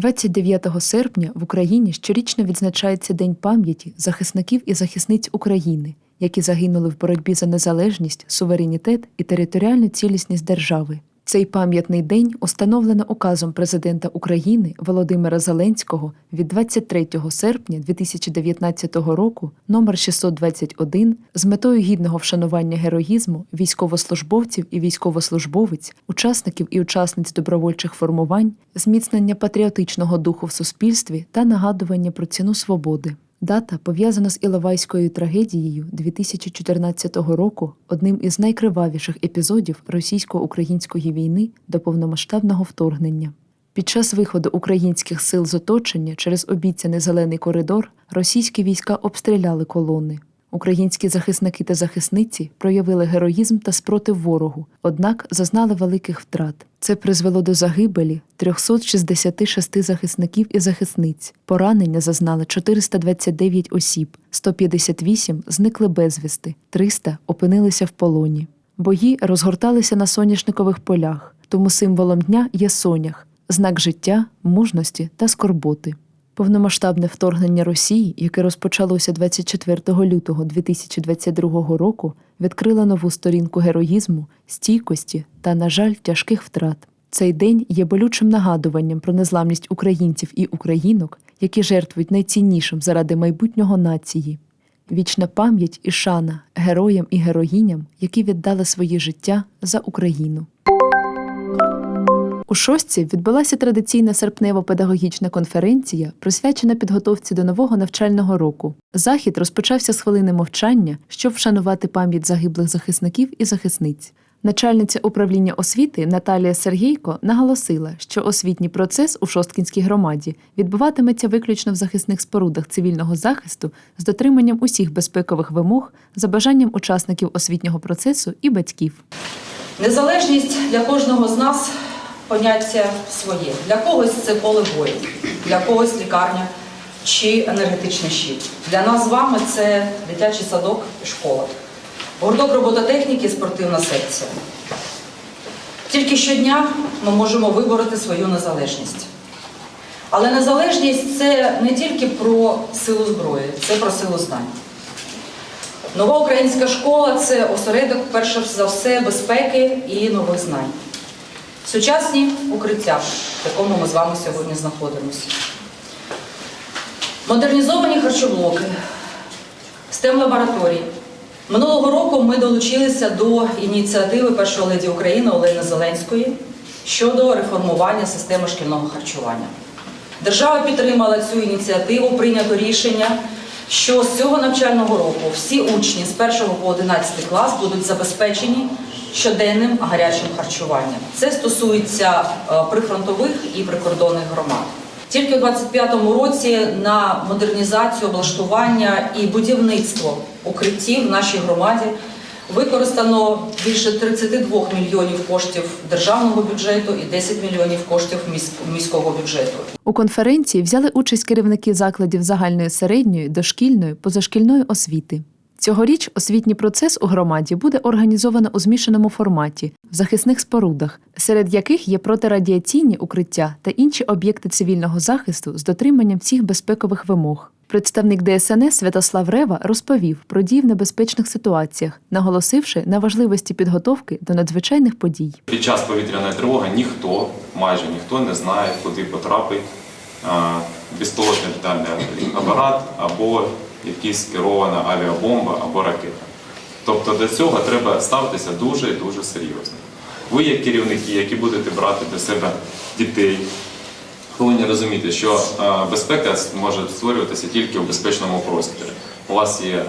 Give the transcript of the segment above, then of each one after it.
29 серпня в Україні щорічно відзначається День пам'яті захисників і захисниць України, які загинули в боротьбі за незалежність, суверенітет і територіальну цілісність держави. Цей пам'ятний день установлено указом президента України Володимира Зеленського від 23 серпня 2019 року номер 621 з метою гідного вшанування героїзму військовослужбовців і військовослужбовиць, учасників і учасниць добровольчих формувань, зміцнення патріотичного духу в суспільстві та нагадування про ціну свободи. Дата пов'язана з Іловайською трагедією 2014 року, одним із найкривавіших епізодів російсько-української війни до повномасштабного вторгнення. Під час виходу українських сил з оточення через обіцяний зелений коридор російські війська обстріляли колони. Українські захисники та захисниці проявили героїзм та спротив ворогу, однак зазнали великих втрат. Це призвело до загибелі 366 захисників і захисниць. Поранення зазнали 429 осіб, 158 зникли безвісти, 300 опинилися в полоні. Бої розгорталися на соняшникових полях, тому символом дня є сонях, знак життя, мужності та скорботи. Повномасштабне вторгнення Росії, яке розпочалося 24 лютого 2022 року, відкрило нову сторінку героїзму, стійкості та, на жаль, тяжких втрат. Цей день є болючим нагадуванням про незламність українців і українок, які жертвують найціннішим заради майбутнього нації. Вічна пам'ять і шана героям і героїням, які віддали своє життя за Україну. У шостці відбулася традиційна серпнево-педагогічна конференція, присвячена підготовці до нового навчального року. Захід розпочався з хвилини мовчання, щоб вшанувати пам'ять загиблих захисників і захисниць. Начальниця управління освіти Наталія Сергійко наголосила, що освітній процес у Шосткінській громаді відбуватиметься виключно в захисних спорудах цивільного захисту з дотриманням усіх безпекових вимог за бажанням учасників освітнього процесу і батьків. Незалежність для кожного з нас поняття своє. Для когось це поле бою, для когось лікарня чи енергетичний щит. Для нас з вами це дитячий садок і школа, гурток робототехніки спортивна секція. Тільки щодня ми можемо вибороти свою незалежність. Але незалежність це не тільки про силу зброї, це про силу знань. Нова українська школа це осередок, перше за все, безпеки і нових знань. Сучасні укриття, в якому ми з вами сьогодні знаходимося. Модернізовані харчоблоки, STEM-лабораторії. Минулого року ми долучилися до ініціативи першої леді України Олени Зеленської щодо реформування системи шкільного харчування. Держава підтримала цю ініціативу, прийнято рішення, що з цього навчального року всі учні з 1 по 11 клас будуть забезпечені щоденним гарячим харчуванням. Це стосується е, прифронтових і прикордонних громад. Тільки у 25-му році на модернізацію, облаштування і будівництво укриттів в нашій громаді використано більше 32 мільйонів коштів державного бюджету і 10 мільйонів коштів міс- міського бюджету. У конференції взяли участь керівники закладів загальної середньої, дошкільної, позашкільної освіти. Цьогоріч освітній процес у громаді буде організовано у змішаному форматі в захисних спорудах, серед яких є протирадіаційні укриття та інші об'єкти цивільного захисту з дотриманням всіх безпекових вимог. Представник ДСНС Святослав Рева розповів про дії в небезпечних ситуаціях, наголосивши на важливості підготовки до надзвичайних подій. Під час повітряної тривоги ніхто, майже ніхто не знає, куди потрапить безпілотний літальний апарат або якась керована авіабомба або ракета. Тобто до цього треба ставитися дуже і дуже серйозно. Ви, як керівники, які будете брати до себе дітей, повинні розуміти, що безпека може створюватися тільки в безпечному просторі. У вас є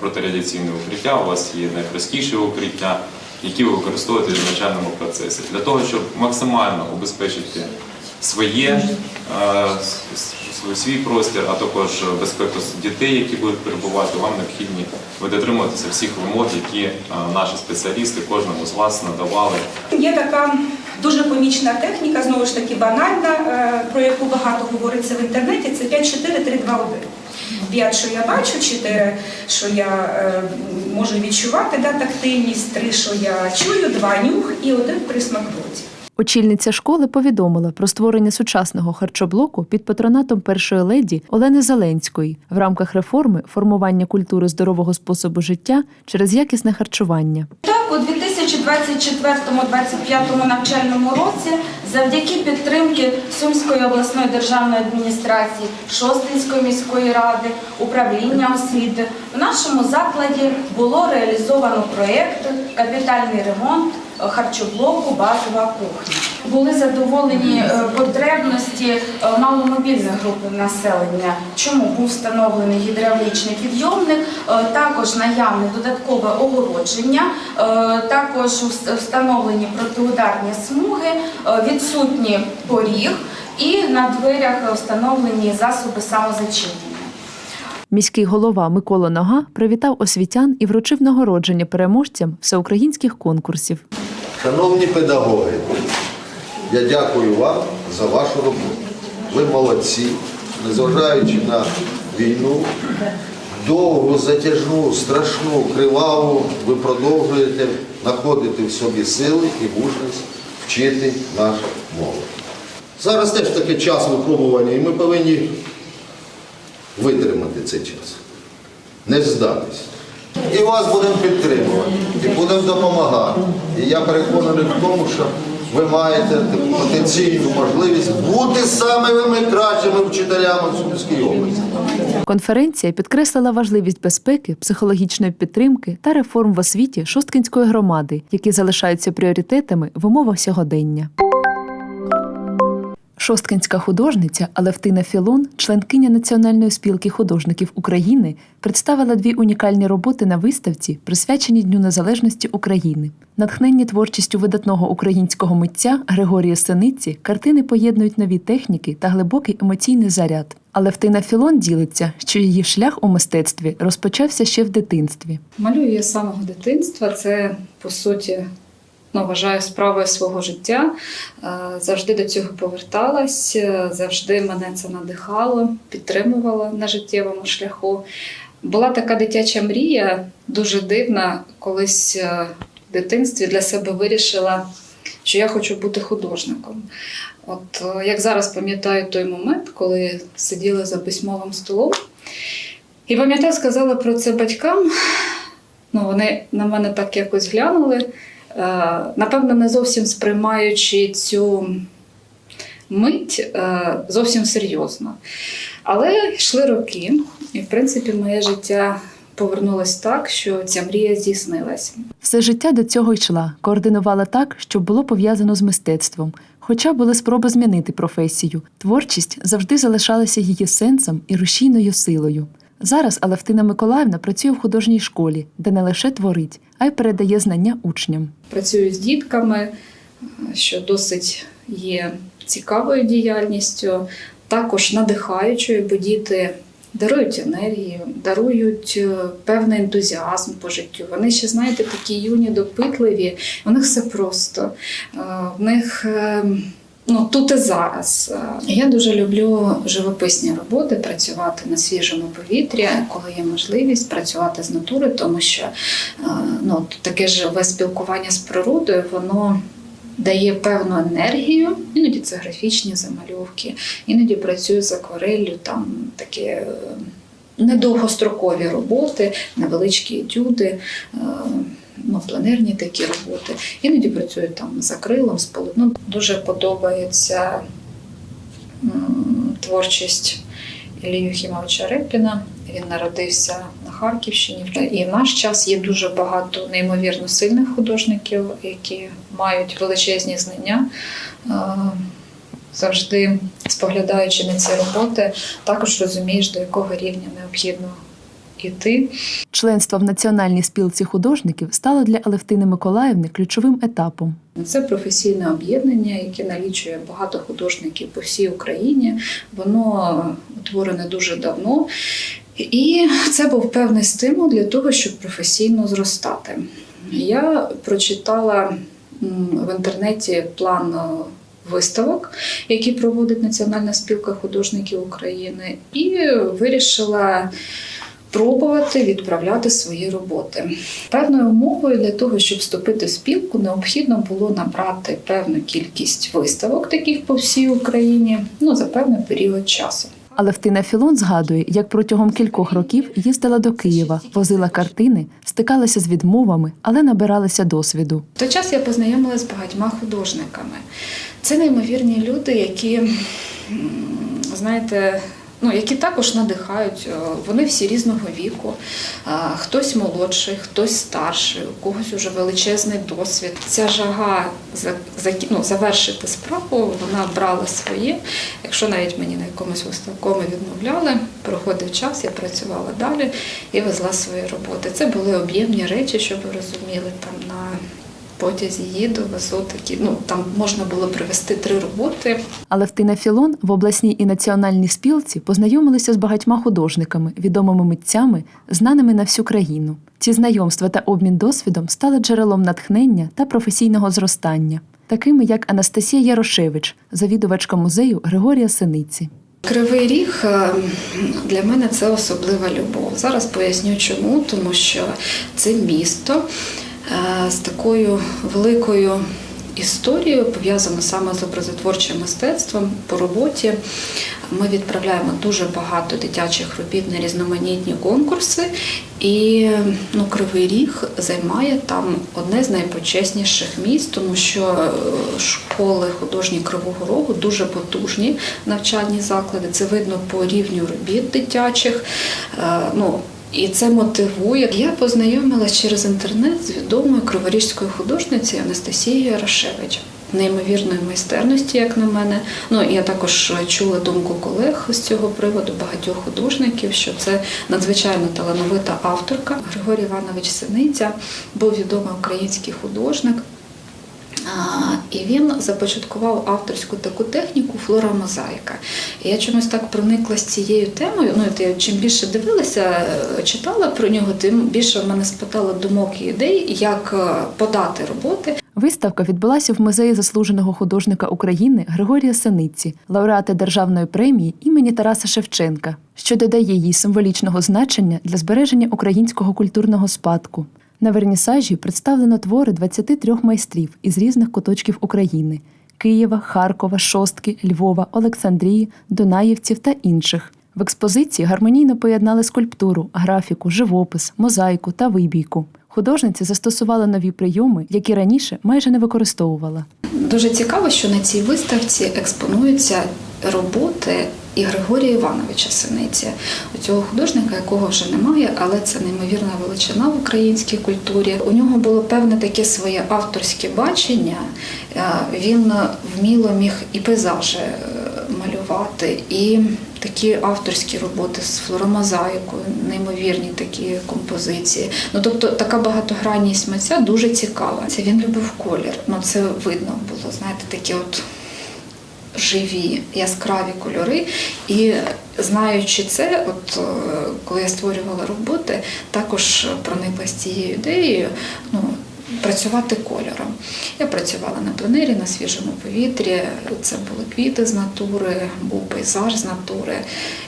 протирадіаційне укриття, у вас є найпростіші укриття, які ви використовуєте в навчальному процесі. Для того, щоб максимально убезпечити своє, с- свій простір, а також безпеку дітей, які будуть перебувати, вам необхідні ви дотримуватися всіх вимог, які наші спеціалісти кожному з вас надавали Є така дуже помічна техніка, знову ж таки банальна, е, про яку багато говориться в інтернеті. Це 5-4-3-2-1. 5, що я бачу, 4, що я е, можу відчувати, да, тактильність, 3, що я чую, 2 нюх і 1 присмак роті. Очільниця школи повідомила про створення сучасного харчоблоку під патронатом першої леді Олени Зеленської в рамках реформи формування культури здорового способу життя через якісне харчування. Так, у 2024-2025 навчальному році завдяки підтримки Сумської обласної державної адміністрації, Шостинської міської ради, управління освіти в нашому закладі було реалізовано проєкт капітальний ремонт харчоблоку Базова кухня. Були задоволені е, потребності е, маломобільної групи населення. Чому був встановлений гідравлічний підйомник, е, також наявне додаткове огородження, також встановлені протиударні смуги, відсутній поріг і на дверях встановлені засоби самозачинення. Міський голова Микола Нога привітав освітян і вручив нагородження переможцям всеукраїнських конкурсів. Шановні педагоги, я дякую вам за вашу роботу. Ви молодці, незважаючи на війну, довгу, затяжну, страшну, криваву, ви продовжуєте знаходити в собі сили і мужність вчити нашу молодь. Зараз теж таке час випробування, і ми повинні витримати цей час, не здатись. І вас будемо підтримувати, і будемо допомагати. І я переконаний в тому, що ви маєте потенційну можливість бути самими кращими вчителями в Сумській області. Конференція підкреслила важливість безпеки, психологічної підтримки та реформ в освіті Шосткинської громади, які залишаються пріоритетами в умовах сьогодення. Шосткинська художниця Алевтина Філон, членкиня Національної спілки художників України, представила дві унікальні роботи на виставці, присвяченій Дню Незалежності України. Натхненні творчістю видатного українського митця Григорія Синиці картини поєднують нові техніки та глибокий емоційний заряд. Алевтина Філон ділиться, що її шлях у мистецтві розпочався ще в дитинстві. Малюю я з самого дитинства. Це по суті ну, вважаю справою свого життя. Е, Завжди до цього поверталась, е, завжди мене це надихало, підтримувало на життєвому шляху. Була така дитяча мрія, дуже дивна, колись е, в дитинстві для себе вирішила, що я хочу бути художником. От як зараз пам'ятаю той момент, коли сиділа за письмовим столом, і пам'ятаю, сказала про це батькам. Ну, вони на мене так якось глянули, напевно, не зовсім сприймаючи цю мить е, зовсім серйозно. Але йшли роки, і, в принципі, моє життя повернулось так, що ця мрія здійснилася. Все життя до цього йшла, координувала так, щоб було пов'язано з мистецтвом. Хоча були спроби змінити професію, творчість завжди залишалася її сенсом і рушійною силою. Зараз Алевтина Миколаївна працює в художній школі, де не лише творить, а й передає знання учням. Працюю з дітками, що досить є цікавою діяльністю, також надихаючою, бо діти дарують енергію, дарують е, певний ентузіазм по життю. Вони ще, знаєте, такі юні, допитливі, у них все просто. Е, В них е, ну, тут і зараз. Е, Я дуже люблю живописні роботи, працювати на свіжому повітрі, коли є можливість працювати з натури, тому що е, ну, таке живе спілкування з природою, воно дає певну енергію. Іноді це графічні замальовки, іноді працюю з аквареллю, там такі е, недовгострокові роботи, невеличкі етюди. Ну, пленерні такі роботи. Іноді працюю там з акрилом, з полотном. Дуже подобається творчість Іллі Юхімовича Репіна. Він народився на Харківщині. І в наш час є дуже багато неймовірно сильних художників, які мають величезні знання. Е, Завжди споглядаючи на ці роботи, також розумієш, до якого рівня необхідно йти. Членство в Національній спілці художників стало для Алевтини Миколаївни ключовим етапом. Це професійне об'єднання, яке налічує багато художників по всій Україні. Воно утворене дуже давно. І це був певний стимул для того, щоб професійно зростати. Я прочитала в інтернеті план виставок, які проводить Національна спілка художників України, і вирішила пробувати відправляти свої роботи. Певною умовою для того, щоб вступити в спілку, необхідно було набрати певну кількість виставок, таких по всій Україні, ну за певний період часу. Алевтина Філон згадує, як протягом кількох років їздила до Києва, возила картини, стикалася з відмовами, але набиралася досвіду. В той час я познайомилася з багатьма художниками. Це неймовірні люди, які, знаєте, ну, які також надихають. Е, Вони всі різного віку. Хтось молодший, хтось старший, у когось уже величезний досвід. Ця жага за- ну, завершити справу, вона брала своє. Якщо навіть мені на якомусь виставковому відмовляли, проходив час, я працювала далі і везла свої роботи. Це були об'ємні речі, щоб ви розуміли, там на потязі їду, везу такі. Ну там можна було привезти три роботи. Алевтина Філон в обласній і національній спілці познайомилися з багатьма художниками, відомими митцями, знаними на всю країну. Ці знайомства та обмін досвідом стали джерелом натхнення та професійного зростання, такими як Анастасія Ярошевич, завідувачка музею Григорія Синиці. Кривий ріг е, для мене це особлива любов. Зараз поясню чому, тому що це місто з такою великою історією, пов'язано саме з образотворчим мистецтвом по роботі. Ми відправляємо дуже багато дитячих робіт на різноманітні конкурси, і ну, Кривий Ріг займає там одне з найпочесніших місць, тому що е, школи художні Кривого Рогу дуже потужні навчальні заклади. Це видно по рівню робіт дитячих. Е, Ну, і це мотивує. Я познайомилася через інтернет з відомою криворіжською художницею Анастасією Ярошевич. Неймовірної майстерності, як на мене. Ну я також чула думку колег з цього приводу, багатьох художників, що це надзвичайно талановита авторка. Григорій Іванович Синиця був відомий український художник. І він започаткував авторську таку техніку флора мозаїка. І я чомусь так проникла з цією темою. Ну, я чим більше дивилася, е, читала про нього, тим більше в мене спитало думок і ідей, як е, подати роботи. Виставка відбулася в музеї заслуженого художника України Григорія Синиці, лауреата державної премії імені Тараса Шевченка, що додає їй символічного значення для збереження українського культурного спадку. На вернісажі представлено твори 23 майстрів із різних куточків України: Києва, Харкова, Шостки, Львова, Олександрії, Дунаївців та інших. В експозиції гармонійно поєднали скульптуру, графіку, живопис, мозаїку та вибійку. Художниця застосувала нові прийоми, які раніше майже не використовувала. Дуже цікаво, що на цій виставці експонуються роботи і Григорія Івановича Синиці, цього художника, якого вже немає, але це неймовірна величина в українській культурі. У нього було певне таке своє авторське бачення. Е, Він вміло міг і пейзажі е, малювати, і такі авторські роботи з флоромозаїкою, неймовірні такі композиції. Ну тобто така багатогранність митця дуже цікава. Це він любив колір. Ну це видно було, знаєте, такі от живі, яскраві кольори. І знаючи це, от е, коли я створювала роботи, також проникла з цією ідеєю. Ну, Працювати кольором. Я працювала на пленері, на свіжому повітрі. Це були квіти з натури, був пейзаж з натури.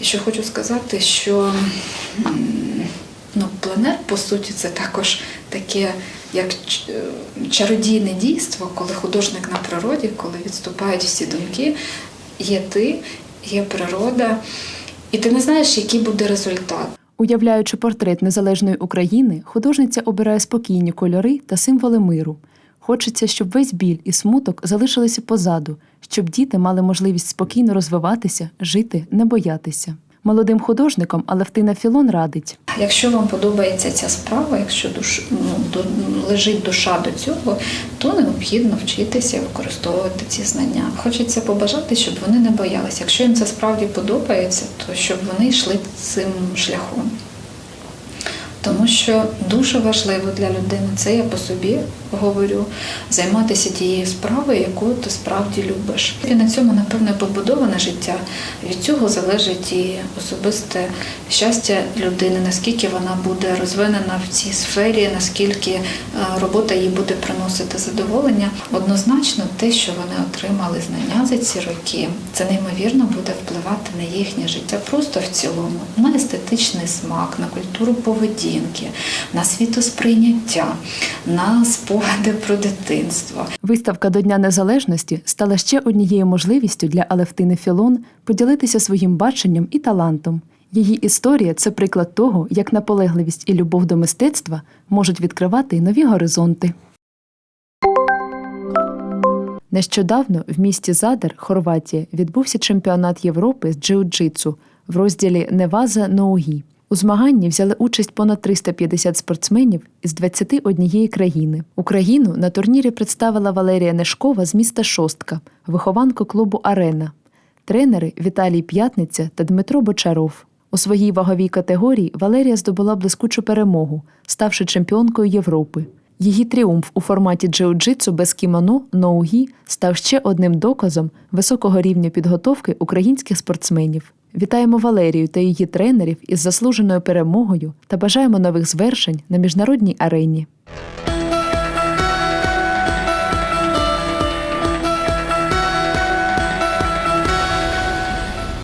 І що хочу сказати, що ну, пленер, по суті, це також таке як е, чародійне дійство, коли художник на природі, коли відступають всі думки, є ти, є природа, і ти не знаєш, який буде результат. Уявляючи портрет незалежної України, художниця обирає спокійні кольори та символи миру. Хочеться, щоб весь біль і смуток залишилися позаду, щоб діти мали можливість спокійно розвиватися, жити, не боятися. Молодим художникам Алевтина Філон радить Якщо вам подобається ця справа, якщо душ, ну, лежить душа до цього, то необхідно вчитися використовувати ці знання. Хочеться побажати, щоб вони не боялися. Якщо їм це справді подобається, то щоб вони йшли цим шляхом. Тому що дуже важливо для людини, це я по собі говорю, займатися тією справою, яку ти справді любиш. І на цьому, напевно, побудоване життя. Від цього залежить і особисте щастя людини, наскільки вона буде розвинена в цій сфері, наскільки е, робота їй буде приносити задоволення. Однозначно, те, що вони отримали знання за ці роки, це неймовірно буде впливати на їхнє життя просто в цілому, на естетичний смак, на культуру поведінки, на світосприйняття, на спогади про дитинство. Виставка до Дня Незалежності стала ще однією можливістю для Алевтини Філон поділитися своїм баченням і талантом. Її історія це приклад того, як наполегливість і любов до мистецтва можуть відкривати нові горизонти. Нещодавно в місті Задар, Хорватія, відбувся чемпіонат Європи з джиу-джитсу в розділі Неваза Ноугі. У змаганні взяли участь понад 350 спортсменів із 21 країни. Україну на турнірі представила Валерія Нешкова з міста Шостка, вихованка клубу Арена. Тренери Віталій П'ятниця та Дмитро Бочаров. У своїй ваговій категорії Валерія здобула блискучу перемогу, ставши чемпіонкою Європи. Її тріумф у форматі джиу-джитсу без кімоно ноугі став ще одним доказом високого рівня підготовки українських спортсменів. Вітаємо Валерію та її тренерів із заслуженою перемогою та бажаємо нових звершень на міжнародній арені.